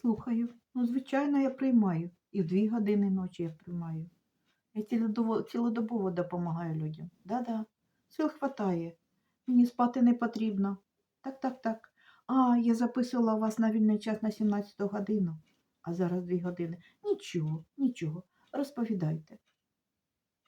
Слухаю. Ну, звичайно, я приймаю. І в дві години ночі я приймаю. Я цілодобово, допомагаю людям. Да-да. Сил хватає. Мені спати не потрібно. Так, так, так. А, я записувала вас на вільний час на 17 годину, а зараз 2 години. Нічого, нічого. Розповідайте.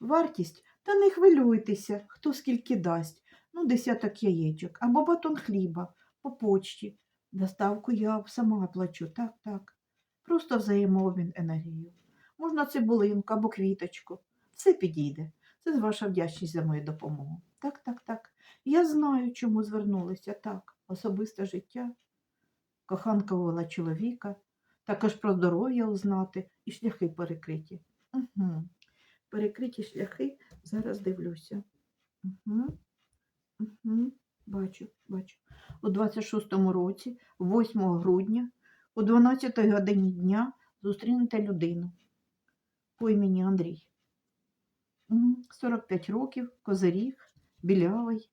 Вартість? Та не хвилюйтеся, хто скільки дасть. Ну, десяток яєчок або батон хліба по почті. Доставку я сама плачу. Так, так. Просто взаємообмін енергією. Можна цибулинку або квіточку. Все підійде. Це ваша вдячність за мою допомогу. Так, так, так. Я знаю, чому звернулися. Так, особисте життя. Коханка увела чоловіка, також про здоров'я узнати і шляхи перекриті. Угу. Перекриті шляхи, зараз дивлюся. Угу. Угу. Бачу, бачу. У 26-му році, 8 грудня, о 12 годині дня зустрінете людину по імені Андрій. 45 років, козиріг, білявий,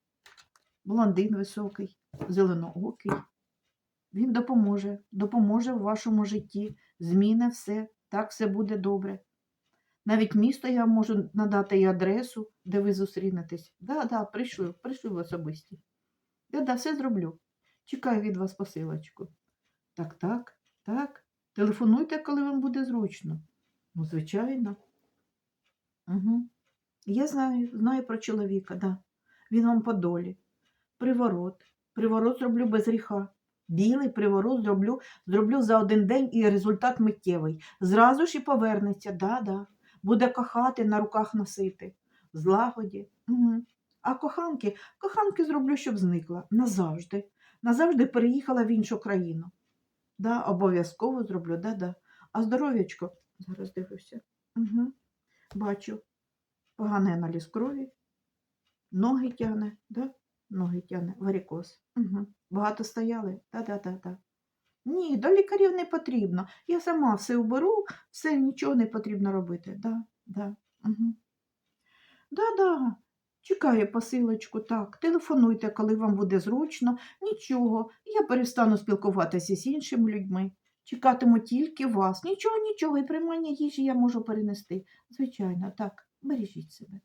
блондин високий, зеленоокий. Він допоможе, допоможе в вашому житті, зміни все, так все буде добре. Навіть місто я можу надати і адресу, де ви зустрінетесь. Да, да, прийшли, прийшли в особисті. Да, да, все зроблю. Чекаю від вас посилочку. Так, так, так. Телефонуйте, коли вам буде зручно. Ну, звичайно. Угу. Я знаю, знаю про чоловіка, да. Він вам по долі. Приворот. Приворот зроблю без гріха. Білий приворот зроблю, зроблю за один день і результат миттєвий. Зразу ж і повернеться, да, да. Буде кохати, на руках носити. Злагоді. Угу. А коханки, коханки зроблю, щоб зникла. Назавжди. Назавжди переїхала в іншу країну. Да, обов'язково зроблю, да, да. А здоров'ячко, зараз дивлюся. Угу. Бачу. Поганий аналіз крові. Ноги тягне, да? Ноги тягне, варикоз. Угу. Багато стояли? Да-да-да-да. Ні, до лікарів не потрібно. Я сама все уберу, все нічого не потрібно робити. Да, да. Угу. Да-да. Чекаю посилочку, так. Телефонуйте, коли вам буде зручно. Нічого. Я перестану спілкуватися з іншими людьми. Чекатиму тільки вас. Нічого, нічого, і приймання їжі я можу перенести. Звичайно, так. Бережіть себе.